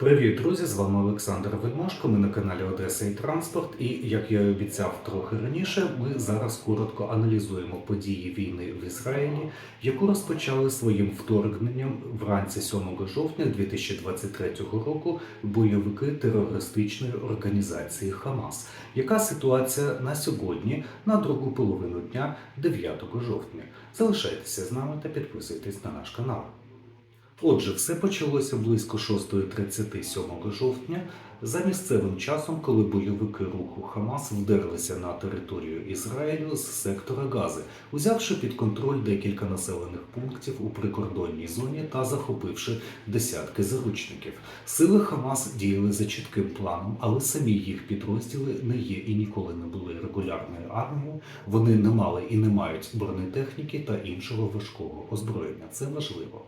Привіт, друзі! З вами Олександр Вельмашко. Ми на каналі Одеса і Транспорт. І як я і обіцяв трохи раніше, ми зараз коротко аналізуємо події війни в Ізраїлі, яку розпочали своїм вторгненням вранці 7 жовтня 2023 року бойовики терористичної організації Хамас. Яка ситуація на сьогодні, на другу половину дня 9 жовтня? Залишайтеся з нами та підписуйтесь на наш канал. Отже, все почалося близько 6.30 7 жовтня за місцевим часом, коли бойовики руху Хамас вдерлися на територію Ізраїлю з сектора Гази, узявши під контроль декілька населених пунктів у прикордонній зоні та захопивши десятки заручників. Сили Хамас діяли за чітким планом, але самі їх підрозділи не є і ніколи не були регулярною армією. Вони не мали і не мають бронетехніки та іншого важкого озброєння. Це важливо.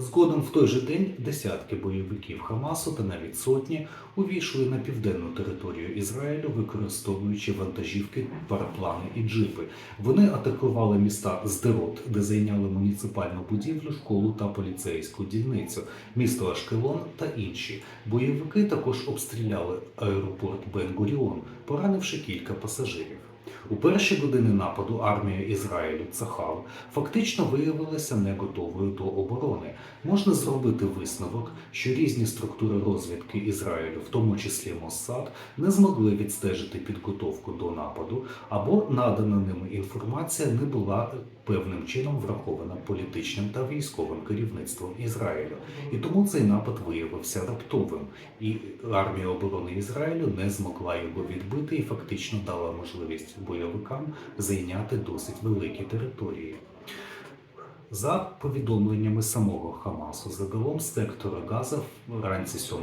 Згодом в той же день десятки бойовиків Хамасу та навіть сотні увійшли на південну територію Ізраїлю, використовуючи вантажівки, параплани і джипи. Вони атакували міста Здерот, де зайняли муніципальну будівлю, школу та поліцейську дільницю, місто Ашкелон та інші. Бойовики також обстріляли аеропорт Бен-Гуріон, поранивши кілька пасажирів. У перші години нападу армія Ізраїлю Цахал фактично виявилася не готовою до оборони. Можна зробити висновок, що різні структури розвідки Ізраїлю, в тому числі Моссад, не змогли відстежити підготовку до нападу, або надана ними інформація не була певним чином врахована політичним та військовим керівництвом Ізраїлю. І тому цей напад виявився раптовим, і армія оборони Ізраїлю не змогла його відбити і фактично дала можливість бойовикам зайняти досить великі території. За повідомленнями самого Хамасу, загалом сектора Газа вранці 7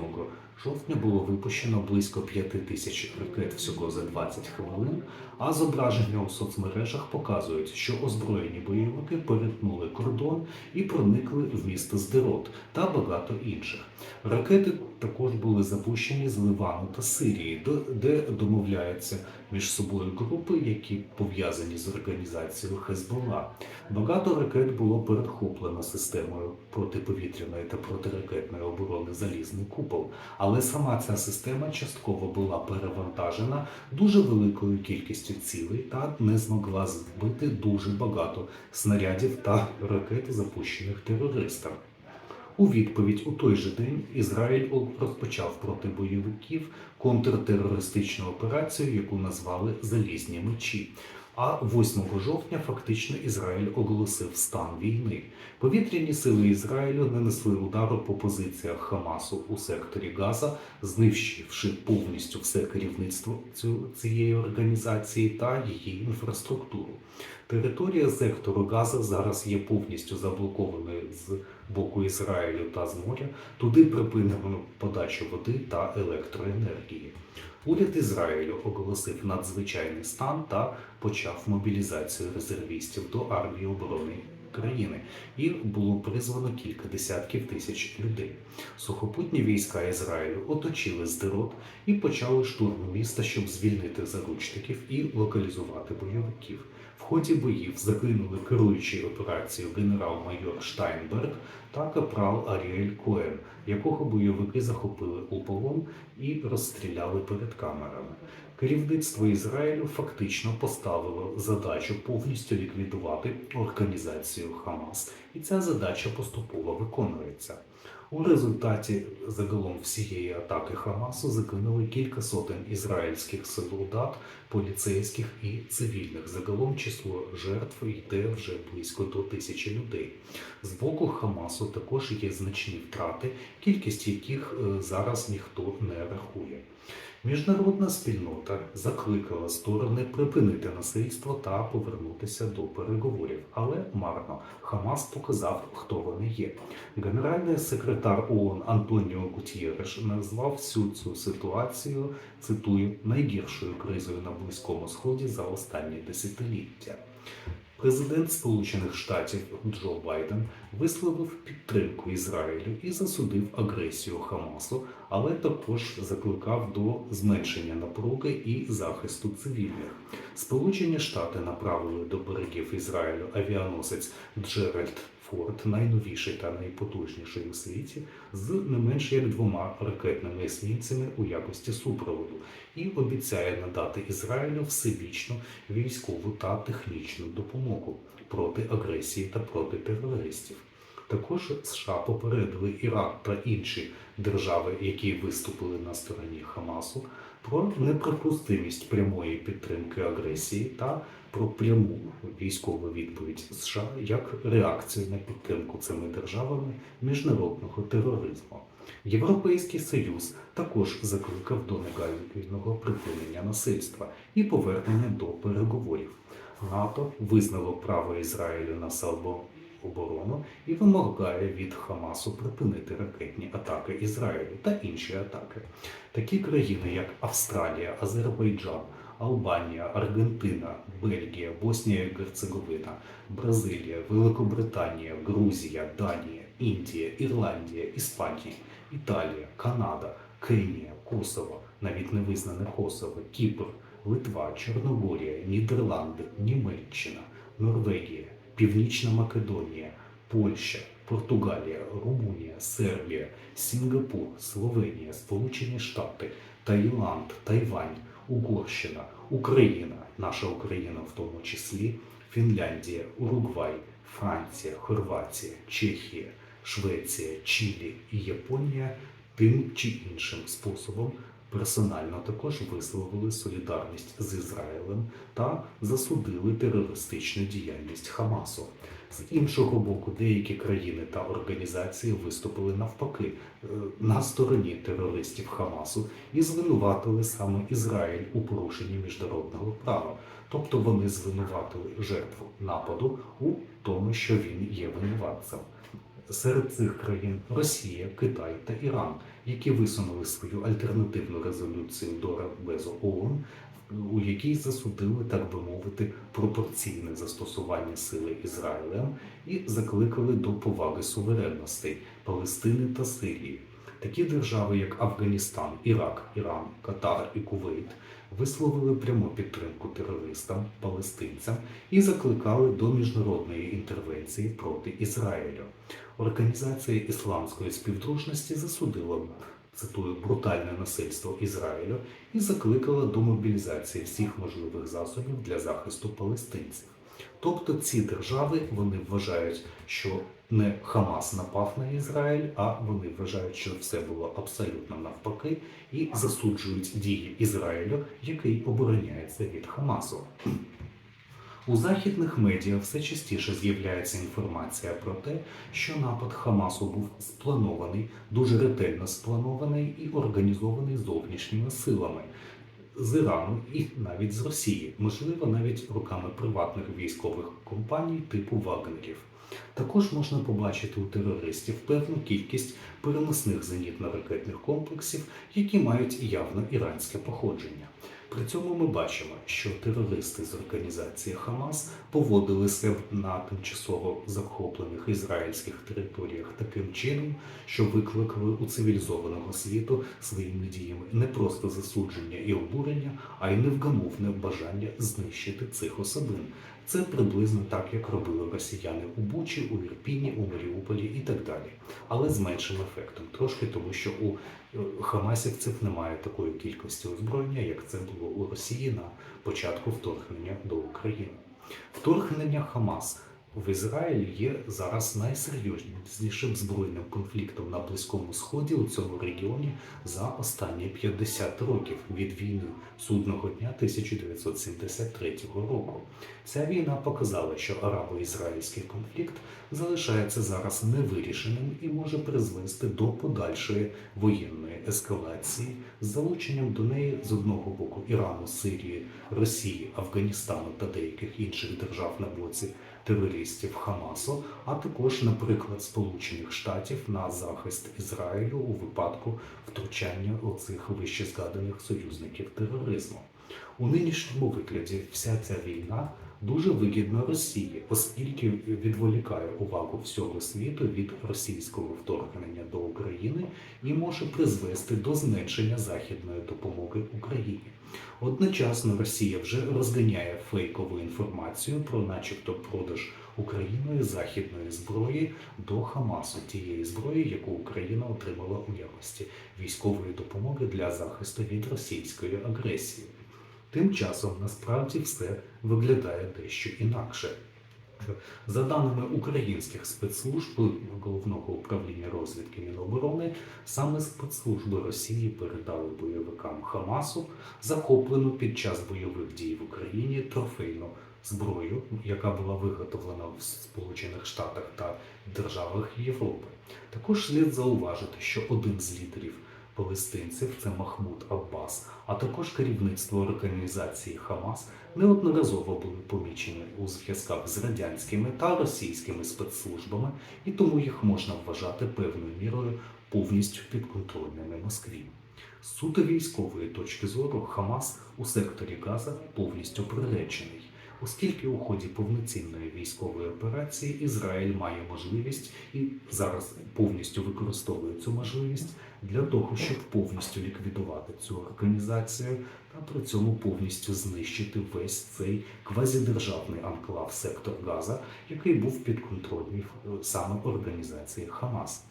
жовтня було випущено близько 5 тисяч ракет всього за 20 хвилин, а зображення у соцмережах показують, що озброєні бойовики перетнули кордон і проникли в місто Здерот та багато інших. Ракети також були запущені з Ливану та Сирії, де домовляються між собою групи, які пов'язані з організацією Хезбола. Багато ракет було перехоплено системою протиповітряної та протиракетної оборони Залізний купол, але сама ця система частково була перевантажена дуже великою кількістю цілей та не змогла збити дуже багато снарядів та ракет, запущених терористами. У відповідь у той же день Ізраїль розпочав проти бойовиків контртерористичну операцію, яку назвали Залізні мечі. А 8 жовтня фактично Ізраїль оголосив стан війни. Повітряні сили Ізраїлю нанесли удару по позиціях Хамасу у секторі Газа, знищивши повністю все керівництво цієї організації та її інфраструктуру. Територія сектору Газа зараз є повністю заблокованою з боку Ізраїлю та з моря. Туди припинено подачу води та електроенергії. Уряд Ізраїлю оголосив надзвичайний стан та почав мобілізацію резервістів до армії оборони країни, і було призвано кілька десятків тисяч людей. Сухопутні війська Ізраїлю оточили Здерот і почали штурм міста, щоб звільнити заручників і локалізувати бойовиків. Ході боїв загинули керуючий операцією генерал-майор Штайнберг та капрал Аріель Коен, якого бойовики захопили у полон і розстріляли перед камерами. Керівництво Ізраїлю фактично поставило задачу повністю ліквідувати організацію Хамас, і ця задача поступово виконується. У результаті загалом всієї атаки Хамасу загинули кілька сотень ізраїльських солдат, поліцейських і цивільних. Загалом число жертв йде вже близько до тисячі людей. З боку Хамасу також є значні втрати, кількість яких е, зараз ніхто не рахує. Міжнародна спільнота закликала сторони припинити насильство та повернутися до переговорів, але марно Хамас показав, хто вони є. Генеральний секретар ООН Антоніо Гутєреш назвав всю цю ситуацію, цитую, найгіршою кризою на Близькому Сході за останні десятиліття. Президент Сполучених Штатів Джо Байден висловив підтримку Ізраїлю і засудив агресію Хамасу, але також закликав до зменшення напруги і захисту цивільних. Сполучені Штати направили до берегів Ізраїлю авіаносець Джеральд Форд, найновіший та найпотужніший у світі, з не менш як двома ракетними есмінцями у якості супроводу, і обіцяє надати Ізраїлю всебічну військову та технічну допомогу проти агресії та проти терористів. Також США попередили Ірак та інші держави, які виступили на стороні Хамасу, про неприпустимість прямої підтримки агресії та про пряму військову відповідь США як реакцію на підтримку цими державами міжнародного тероризму. Європейський Союз також закликав до негайного припинення насильства і повернення до переговорів. НАТО визнало право Ізраїлю на самооборону і вимагає від Хамасу припинити ракетні атаки Ізраїлю та інші атаки. Такі країни, як Австралія, Азербайджан, Албанія, Аргентина, Бельгія, Боснія і Герцеговина, Бразилія, Великобританія, Грузія, Данія, Індія, Ірландія, Іспанія, Італія, Канада, Кенія, Косово, навіть не визнане Косово, Кіпр, Литва, Чорногорія, Нідерланди, Німеччина, Норвегія, Північна Македонія, Польща, Португалія, Румунія, Сербія, Сінгапур, Словенія, Сполучені Штати, Таїланд, Тайвань, Угорщина, Україна, наша Україна в тому числі, Фінляндія, Уругвай, Франція, Хорватія, Чехія, Швеція, Чилі і Японія тим чи іншим способом персонально також висловили солідарність з Ізраїлем та засудили терористичну діяльність Хамасу. З іншого боку, деякі країни та організації виступили навпаки е, на стороні терористів Хамасу і звинуватили саме Ізраїль у порушенні міжнародного права. Тобто вони звинуватили жертву нападу у тому, що він є винуватцем. Серед цих країн Росія, Китай та Іран, які висунули свою альтернативну резолюцію до Радбезу ООН, у якій засудили, так би мовити, пропорційне застосування сили Ізраїлем і закликали до поваги суверенностей Палестини та Сирії. Такі держави, як Афганістан, Ірак, Іран, Катар і Кувейт, висловили пряму підтримку терористам, палестинцям і закликали до міжнародної інтервенції проти Ізраїлю. Організація ісламської співдружності засудила цитую брутальне насильство Ізраїлю і закликала до мобілізації всіх можливих засобів для захисту палестинців. Тобто ці держави вони вважають, що не Хамас напав на Ізраїль, а вони вважають, що все було абсолютно навпаки, і засуджують дії Ізраїлю, який обороняється від Хамасу. У західних медіа все частіше з'являється інформація про те, що напад Хамасу був спланований, дуже ретельно спланований і організований зовнішніми силами з Ірану і навіть з Росії, можливо, навіть руками приватних військових компаній типу Вагнерів. Також можна побачити у терористів певну кількість переносних зенітно-ракетних комплексів, які мають явно іранське походження. При цьому ми бачимо, що терористи з організації Хамас поводилися на тимчасово захоплених ізраїльських територіях таким чином, що викликали у цивілізованого світу своїми діями не просто засудження і обурення, а й невгамовне бажання знищити цих особин. Це приблизно так, як робили росіяни у Бучі, у Ірпіні, у Маріуполі і так далі, але з меншим ефектом, трошки тому, що у е, хамасівців немає такої кількості озброєння, як це було у Росії на початку вторгнення до України. Вторгнення Хамас в Ізраїль є зараз найсерйознішим збройним конфліктом на Близькому Сході у цьому регіоні за останні 50 років від війни судного дня 1973 року. Ця війна показала, що арабо-ізраїльський конфлікт залишається зараз невирішеним і може призвести до подальшої воєнної ескалації з залученням до неї з одного боку Ірану, Сирії, Росії, Афганістану та деяких інших держав на боці терористів Хамасу, а також, наприклад, Сполучених Штатів на захист Ізраїлю у випадку втручання оцих вище згаданих союзників тероризму. У нинішньому вигляді вся ця війна дуже вигідно Росії, оскільки відволікає увагу всього світу від російського вторгнення до України і може призвести до зменшення західної допомоги Україні. Одночасно Росія вже розганяє фейкову інформацію про, начебто, продаж Україною західної зброї до Хамасу, тієї зброї, яку Україна отримала у якості військової допомоги для захисту від російської агресії. Тим часом насправді все виглядає дещо інакше. За даними українських спецслужб головного управління розвідки Міноборони, саме спецслужби Росії передали бойовикам Хамасу захоплену під час бойових дій в Україні трофейну зброю, яка була виготовлена в Сполучених Штатах та державах Європи. Також слід зауважити, що один з лідерів палестинців це Махмуд Аббас, а також керівництво організації Хамас неодноразово були помічені у зв'язках з радянськими та російськими спецслужбами, і тому їх можна вважати певною мірою повністю підконтрольними Москві. Суто військової точки зору Хамас у секторі Газа повністю приречений, оскільки у ході повноцінної військової операції Ізраїль має можливість і зараз повністю використовує цю можливість для того, щоб повністю ліквідувати цю організацію та при цьому повністю знищити весь цей квазідержавний анклав сектор Газа, який був підконтрольний е, саме організації Хамас.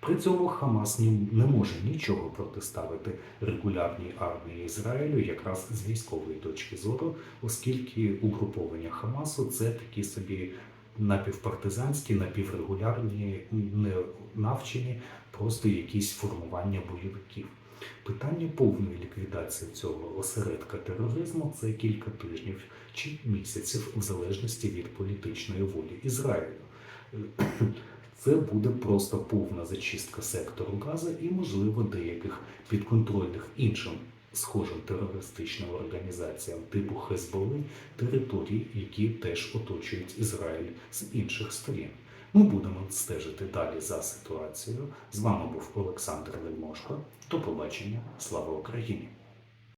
При цьому Хамас не може нічого протиставити регулярній армії Ізраїлю якраз з військової точки зору, оскільки угруповання Хамасу це такі собі напівпартизанські, напіврегулярні, не навчені, просто якісь формування бойовиків. Питання повної ліквідації цього осередка тероризму це кілька тижнів чи місяців, в залежності від політичної волі Ізраїлю. Це буде просто повна зачистка сектору Газа і, можливо, деяких підконтрольних іншим схожим терористичним організаціям типу Хезболи територій, які теж оточують Ізраїль з інших сторін. Ми будемо стежити далі за ситуацією. З вами був Олександр Вельмошко. До побачення. Слава Україні!